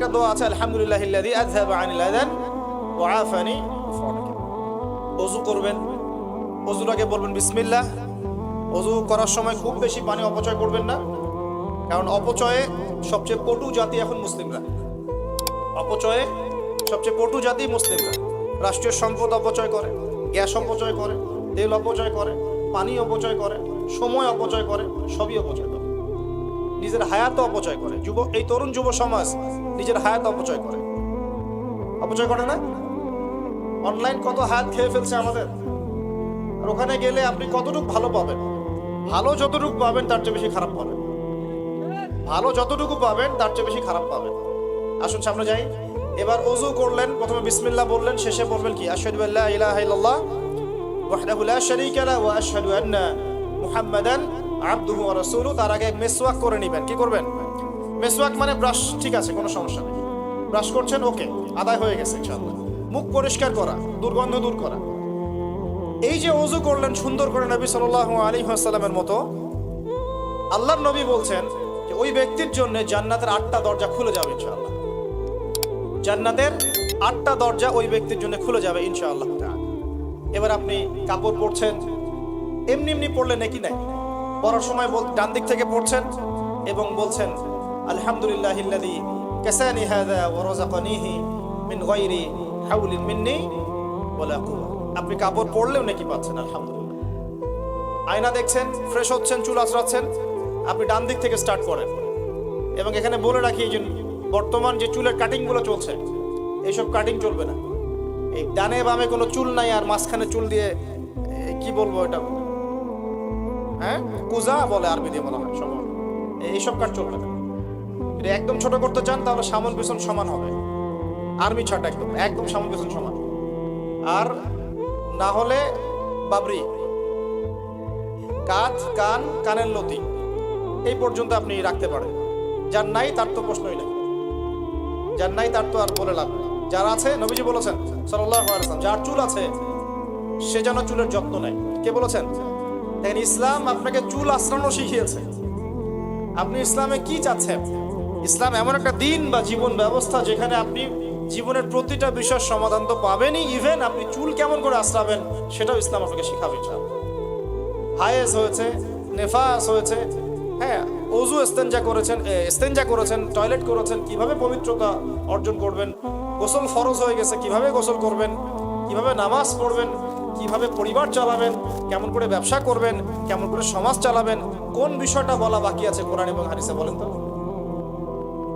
আরেকটা দোয়া আছে, আলহামদুলিল্লাহ আযহাবা আনিল আযান ওয়া আফানি ওযু করবেন আগে বলবেন, বিসমিল্লাহ। ওযু করার সময় খুব বেশি পানি অপচয় করবেন না, কারণ অপচয়ে সবচেয়ে পটু জাতি এখন মুসলিমরা। অপচয়ে সবচেয়ে পটু জাতি মুসলিমরা। রাষ্ট্রীয় সম্পদ অপচয় করে, গ্যাস অপচয় করে, তেল অপচয় করে, পানি অপচয় করে, সময় অপচয় করে, সবই অপচয় করে। নিজের হায়াত অপচয় করে। যুব, এই তরুণ যুব সমাজ নিজের হায়াত অপচয় করে। অপচয় করে না? অনলাইন কত হায়াত খেয়ে ফেলছে আমাদের? আর ওখানে গেলে আপনি কতটুকু ভালো পাবেন? ভালো যতটুকু পাবেন, তার চেয়ে বেশি খারাপ পাবেন। ভালো যতটুকু পাবেন, তার চেয়ে বেশি খারাপ পাবেন। আসুন সামনে যাই। এবার অজু করলেন, প্রথমে বিসমিল্লাহ বললেন, শেষে বলবেন কি? আশহাদু আল্লা ইলাহা ইল্লাল্লাহ, ওয়াহদাহু লা শারীকা লা ওয়া আশহাদু আন্না মুহাম্মাদান আবদুহু ওয়া রাসূলুহু তার আগে মেসওয়াক করে নেবেন। কি করবেন? মেসওয়াক মানে ব্রাশ, ঠিক আছে, কোনো সমস্যা নেই। ব্রাশ করছেন, ওকে, আদায় হয়ে গেছে, ইনশাআল্লাহ। মুখ পরিষ্কার করা, দুর্গন্ধ দূর করা। এই যে অজু করলেন, সুন্দর করে নবী সাল্লাল্লাহু আলাইহি ওয়াসাল্লামের মতো, আল্লাহর নবী বলছেন যে ওই ব্যক্তির জন্য জান্নাতের আটটা দরজা খুলে যাবে, ইনশাআল্লাহ। জান্নাতের আটটা দরজা ওই ব্যক্তির জন্য খুলে যাবে, ইনশাআল্লাহ। এবার আপনি কাপড় পরছেন, এমনি এমনি পড়লে নাকি নাই? পড়ার সময় ডান দিক থেকে পড়ছেন এবং বলছেন, আলহামদুলিল্লাহ ইল্লাযী কাসানি হাযা ওয়া রাযাকানিহি মিন গায়রি হাওলিন মিন্নি ওয়ালা আপনি কাপড় পরলেও নাকি পাচ্ছেন, আলহামদুলিল্লাহ। আয়না দেখছেন, ফ্রেশ হচ্ছেন, চুল আঁচড়াচ্ছেন, আপনি ডান দিক থেকে স্টার্ট করেন। এবং এখানে বলে রাখি যে বর্তমান যে চুলের কাটিংগুলো চলছে এইসব কাটিং চলবে না। এই ডানে বামে কোনো চুল নাই আর মাঝখানে চুল দিয়ে কি বলব এটা? হ্যাঁ? কুজা বলে আরবি দিয়ে বলা হয় সম্ভব এইসব কাট চলবে না। যদি একদম ছোট করতে চান, তাহলে সামন পেছন সমান হবে। আর্মি ছাট একদম একদম সামন পেছন সমান। আর না হলে বাবরি। কাঁধ, কান, কানের লতি। এই পর্যন্ত আপনি রাখতে পারেন। যার নাই, তার তো প্রশ্নই নেই। যার নাই, তার তো আর বলে লাভ যার আছে, নবীজি বলেছেন ওয়াসাল্লাম, যার চুল আছে, সে যেন চুলের যত্ন নেয়। কে বলেছেন? দেখেন, ইসলাম আপনাকে চুল আশ্রানো শিখিয়েছে। আপনি ইসলামে কি চাচ্ছেন? ইসলাম এমন একটা দিন বা জীবন ব্যবস্থা যেখানে আপনি জীবনের প্রতিটা বিষয়ের সমাধান তো পাবেনই। ইভেন আপনি চুল কেমন করে আশ্রাবেন, সেটাও ইসলাম আপনাকে শিখাবে হায়েস হয়েছে, নেফাস হয়েছে হ্যাঁ অজু এস্তেঞ্জা করেছেন এস্তেঞ্জা করেছেন, টয়লেট করেছেন, কীভাবে পবিত্রতা অর্জন করবেন, গোসল ফরজ হয়ে গেছে, কীভাবে গোসল করবেন, কীভাবে নামাজ পড়বেন কীভাবে পরিবার চালাবেন, কেমন করে ব্যবসা করবেন, কেমন করে সমাজ চালাবেন, কোন বিষয়টা বলা বাকি আছে কোরআন এবং হাদিসে বলেন তো?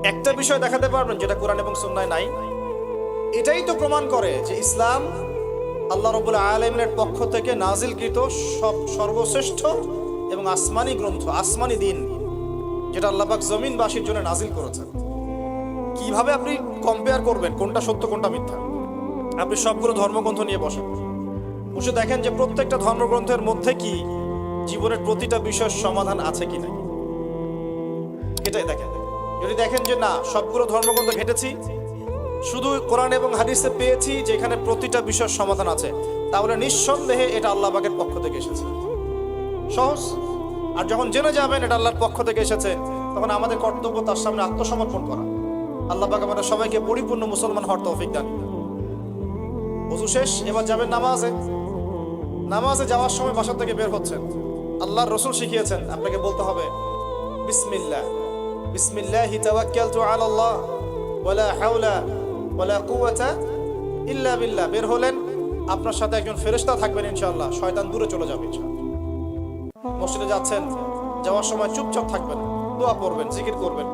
একটা বিষয় দেখাতে পারবেন যেটা কোরআন এবং সুন্নায় নাই। এটাই তো প্রমাণ করে যে ইসলাম আল্লাহ রবুল আলমিনের পক্ষ থেকে নাজিলকৃত সব সর্বশ্রেষ্ঠ এবং আসমানি গ্রন্থ, আসমানি দিন, যেটা আল্লাহবাক জমিনবাসীর জন্য নাজিল করেছেন। কীভাবে আপনি কম্পেয়ার করবেন কোনটা সত্য, কোনটা মিথ্যা? আপনি সবগুলো ধর্মগ্রন্থ নিয়ে বসেন। বসে দেখেন যে প্রত্যেকটা ধর্মগ্রন্থের মধ্যে কি জীবনের প্রতিটা বিষয়ের সমাধান আছে কি নাই? এটাই দেখেন। যদি দেখেন যে না, সবগুলো ধর্মগ্রন্থ ঘেটেছি, শুধু কোরআন এবং হাদিসে পেয়েছি যে এখানে প্রতিটা বিষয়ের সমাধান আছে, তাহলে নিঃসন্দেহে এটা আল্লাহ পাকের পক্ষ থেকে এসেছে। সহজ। আর যখন জেনে যাবেন এটা আল্লাহর পক্ষ থেকে এসেছে, তখন আমাদের কর্তব্য তার সামনে আত্মসমর্পণ করা। আল্লাহ পাক আমাদের সবাইকে পরিপূর্ণ মুসলমান হওয়ার দান ওযু শেষ, এবার যাবেন নামাজে। নামাজে যাওয়ার সময় বাসা থেকে বের হচ্ছেন। আল্লাহর রসুল শিখিয়েছেন, আপনাকে বলতে হবে, বিসমিল্লাহ। বিসমিল্লাহি তাওয়াক্কালতু আলাল্লাহ। ওয়ালা হাওলা ওয়ালা কুওয়াতা ইল্লা বিল্লাহ। বের হলেন, আপনার সাথে একজন ফেরেশতা থাকবেন ইনশাআল্লাহ। শয়তান দূরে চলে যাবে মসজিদে যাচ্ছেন, যাওয়ার সময় চুপচাপ থাকবেন, দোয়া পড়বেন, জিকির করবেন।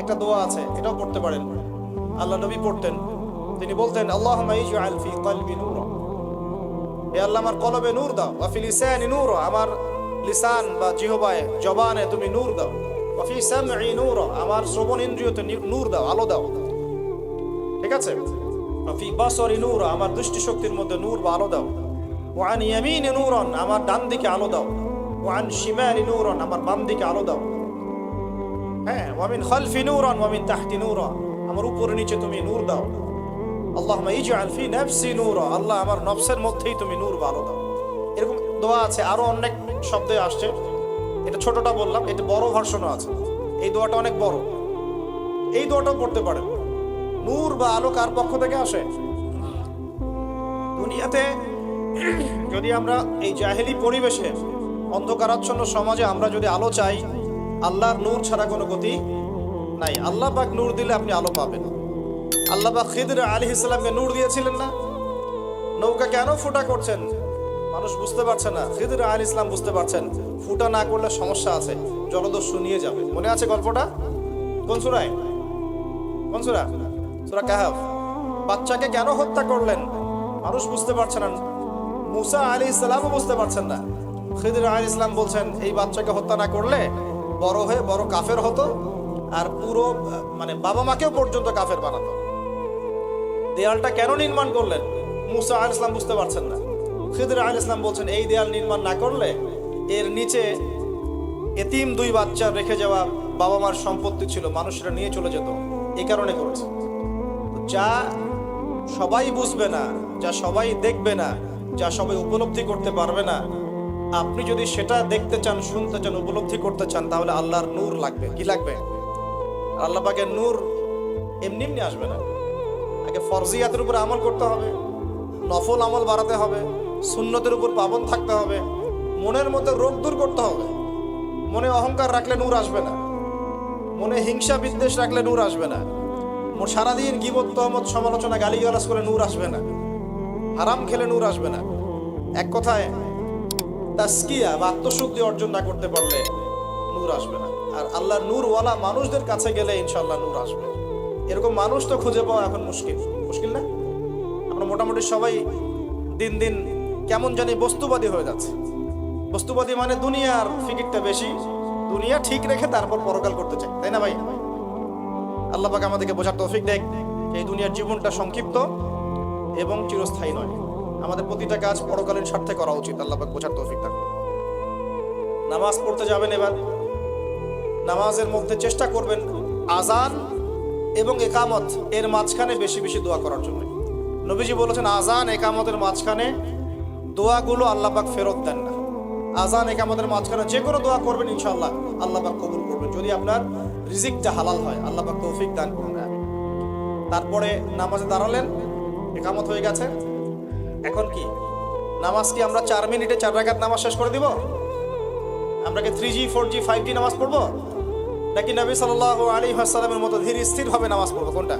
একটা দোয়া আছে, এটাও পড়তে পারেন। আল্লাহ নবী পড়তেন, তিনি বলতেন ইজআল ফি কলবি নূরা। হে আল্লাহ, আমার কলবে নূর দাও। ওয়া ফি লিসানি নূর, আমার লিসান বা জিহবায়, জবানে তুমি নূর দাও। ওয়া ফি সামঈ নূর, আমার শ্রবণ ইন্দ্রিয়তে নূর দাও, আলো দাও। ঠিক আছে? ওয়া ফি বাসরি নূর, আমার দৃষ্টি শক্তির মধ্যে নূর বা আলো দাও। ওয়ান ইয়ামিনি নূরন, আমার ডান দিকে আলো দাও। ওয়ান শিমালি নূরন, আমার বাম দিকে আলো দাও। হ্যাঁ ওয়া মিন খালফি নূরন, ওয়া মিন তাহতি নূরা আমার উপরে নিচে তুমি নূর দাও। আল্লাহুম্মা ইজআল ফি নাফসি নূরা, আল্লাহ আমার নফসের মধ্যেই তুমি নূর ভালো দাও। এরকম দোয়া আছে, আরও অনেক শব্দে আসছে। এটা ছোটটা বললাম, এটা বড় ভার্সনও আছে। এই দোয়াটা অনেক বড়। এই দোয়াটাও পড়তে পারেন। নূর বা আলো কার পক্ষ থেকে আসে? দুনিয়াতে যদি আমরা এই জাহেলি পরিবেশে, অন্ধকারাচ্ছন্ন সমাজে আমরা যদি আলো চাই, আল্লাহর নূর ছাড়া কোনো গতি নাই। আল্লাহ পাক নূর দিলে আপনি আলো পাবেন। আল্লাহ খিদর আলী ইসলামকে নূর দিয়েছিলেন না? নৌকা কেন ফুটা করছেন? মানুষ বুঝতে পারছে না। খিদর আলী ইসলাম বুঝতে পারছেন। ফুটা না করলে সমস্যা আছে। জলদস্যু নিয়ে যাবে। মনে আছে গল্পটা? কোন সুরায়? কোন সুরা? সুরা বাচ্চাকে কেন হত্যা করলেন? মানুষ বুঝতে পারছে না। মুসা আলী ইসলামও বুঝতে পারছেন না। খিদির আলী ইসলাম বলছেন, এই বাচ্চাকে হত্যা না করলে বড় হয়ে বড় কাফের হতো আর পুরো মানে বাবা মাকেও পর্যন্ত কাফের বানাতো। দেয়ালটা কেন নির্মাণ করলেন? মুসা আল ইসলাম বুঝতে পারছেন না। খিদির আল ইসলাম বলছেন, এই দেয়াল নির্মাণ না করলে এর নিচে এতিম দুই বাচ্চা রেখে যাওয়া বাবা মার সম্পত্তি ছিল, মানুষরা নিয়ে চলে যেত। এই কারণে করেছে। যা সবাই বুঝবে না, যা সবাই দেখবে না, যা সবাই উপলব্ধি করতে পারবে না, আপনি যদি সেটা দেখতে চান, শুনতে চান, উপলব্ধি করতে চান, তাহলে আল্লাহর নূর লাগবে। কি লাগবে? আল্লাহ পাকের নূর এমনি এমনি আসবে না। আগে ফরজিয়াতের উপর আমল করতে হবে, নফল আমল বাড়াতে হবে শূন্যতের উপর পাবন থাকতে হবে, মনের মধ্যে রোগ দূর করতে হবে। মনে অহংকার রাখলে নূর আসবে না। মনে হিংসা বিদ্বেষ রাখলে নূর আসবে না। সারাদিন গিবত, তহমত, সমালোচনা, গালিগালাজ করে নূর আসবে না। হারাম খেলে নূর আসবে না। এক কথায় তাস্কিয়া বা আত্মশুদ্ধি অর্জন না করতে পারলে নূর আসবে না। আর আল্লাহর নূরওয়ালা মানুষদের কাছে গেলে ইনশাল্লাহ নূর আসবে। এরকম মানুষ তো খুঁজে পাওয়া এখন মুশকিল। মুশকিল না? আমরা মোটামুটি সবাই দিন দিন কেমন জানি বস্তুবাদী হয়ে যাচ্ছে। বস্তুবাদী মানে দুনিয়ার ফিকিরটা বেশি। দুনিয়া ঠিক রেখে তারপর পরকাল করতে চাই, তাই না ভাই? আল্লাহ পাক আমাদেরকে বোঝার তৌফিক দেখ এই দুনিয়ার জীবনটা সংক্ষিপ্ত এবং চিরস্থায়ী নয়। আমাদের প্রতিটা কাজ পরকালীন স্বার্থে করা উচিত, আল্লাহ পাক বোঝার তৌফিক থাকবে নামাজ পড়তে যাবেন এবার। নামাজের মধ্যে চেষ্টা করবেন আজান এবং একামত এর মাঝখানে বেশি বেশি দোয়া করার জন্য। নবীজি বলেছেন আজান একামতের মাঝখানে দোয়াগুলো আল্লাহ পাক ফেরত দেন না। আজান একামতের মাঝখানে যে কোনো দোয়া করবেন, ইনশাআল্লাহ আল্লাহ পাক কবুল করবেন। যদি আপনার রিজিকটা হালাল হয়, আল্লাহ পাক তৌফিক দান করুন। তারপরে নামাজে দাঁড়ালেন, একামত হয়ে গেছে। এখন কি, নামাজ কি আমরা চার মিনিটে চার রাকাত নামাজ শেষ করে দিব? আমরা কি three G four G five G নামাজ পড়ব? নাকি নবী সাল্লাহ আলী সাল্লামের মতো ধীর স্থিরভাবে নামাজ পড়ব? কোনটা?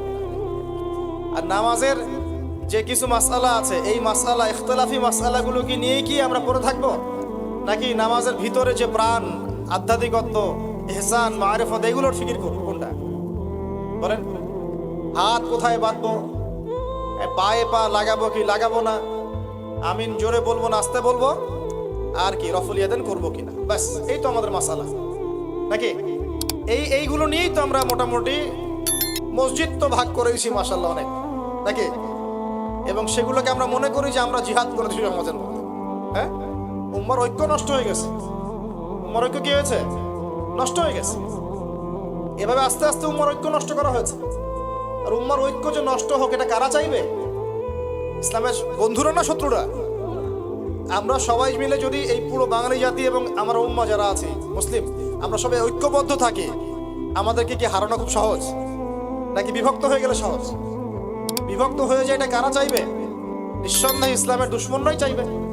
আর নামাজের যে কিছু মাসালা আছে, এই মাসালা ইখতলাফি মাসালাগুলো কি নিয়েই কি আমরা পড়ে থাকব? নাকি নামাজের ভিতরে যে প্রাণ, আধ্যাত্মিকত্ব এহসান মারেফত, এগুলোর ফিকির করব? কোনটা? বলেন। হাত কোথায় বাঁধবো? পায়ে পা লাগাবো কি লাগাবো না? আমিন জোরে বলব না আস্তে বলব? আর কি, রফুল ইয়াদেন করব কিনা? ব্যাস, এই তো আমাদের মাসালা নাকি? এই, এইগুলো নিয়েই তো আমরা মোটামুটি মসজিদ তো ভাগ করেছি মাসাল্লাহ অনেক। নাকি? এবং সেগুলোকে আমরা মনে করি যে আমরা জিহাদ করে দিচ্ছি সমাজের মধ্যে হ্যাঁ? উম্মার ঐক্য নষ্ট হয়ে গেছে। উম্মার ঐক্য কি হয়েছে? নষ্ট হয়ে গেছে। এভাবে আস্তে আস্তে উম্মার ঐক্য নষ্ট করা হয়েছে। আর উম্মার ঐক্য যে নষ্ট হোক, এটা কারা চাইবে? ইসলামের বন্ধুরা না শত্রুরা? আমরা সবাই মিলে যদি এই পুরো বাঙালি জাতি এবং আমার উম্মা যারা আছে, মুসলিম আমরা সবাই ঐক্যবদ্ধ থাকি। আমাদেরকে কি হারানো খুব সহজ? নাকি বিভক্ত হয়ে গেলে সহজ? বিভক্ত হয়ে যায় এটা কারা চাইবে? নিঃসন্দেহে ইসলামের দুশ্মনরাই চাইবে।